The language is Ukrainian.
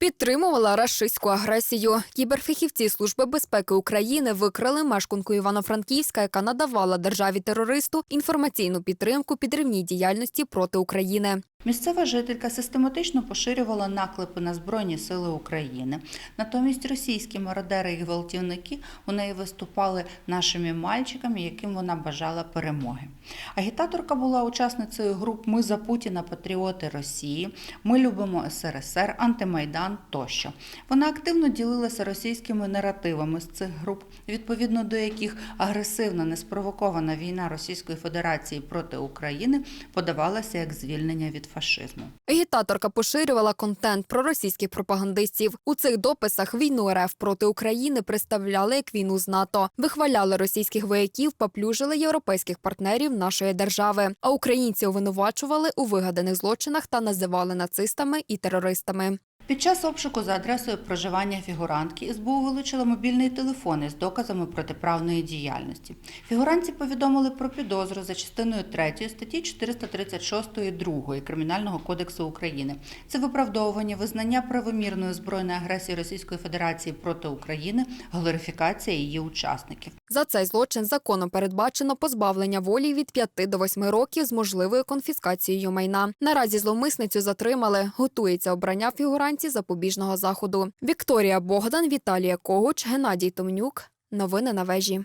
Підтримувала рашистську агресію. Кіберфахівці Служби безпеки України викрали мешканку Івано-Франківська, яка надавала державі терористу інформаційну підтримку підривній діяльності проти України. Місцева жителька систематично поширювала наклепи на Збройні Сили України. Натомість російські мародери і гвалтівники у неї виступали нашими мальчиками, яким вона бажала перемоги. Агітаторка була учасницею груп Ми за Путіна, Патріоти Росії, Ми любимо СРСР, Антимайдан тощо. Вона активно ділилася російськими наративами з цих груп, відповідно до яких агресивна неспровокована війна Російської Федерації проти України подавалася як звільнення від фашизму. Агітаторка поширювала контент про російських пропагандистів. У цих дописах війну РФ проти України представляли як війну з НАТО, вихваляли російських вояків, поплюжили європейських партнерів нашої держави. А українці винувачували у вигаданих злочинах та називали нацистами і терористами. Під час обшуку за адресою проживання фігурантки СБУ вилучила мобільний телефон із доказами протиправної діяльності. Фігурантці повідомили про підозру за частиною 3 статті 436 2 Кримінального кодексу України. Це виправдовування визнання правомірної збройної агресії Російської Федерації проти України, глорифікація її учасників. За цей злочин законом передбачено позбавлення волі від 5 до 8 років з можливою конфіскацією майна. Наразі зловмисницю затримали. Готується обрання фігуранці запобіжного заходу. Вікторія Богдан, Віталія Когуч, Геннадій Томнюк. Новини на вежі.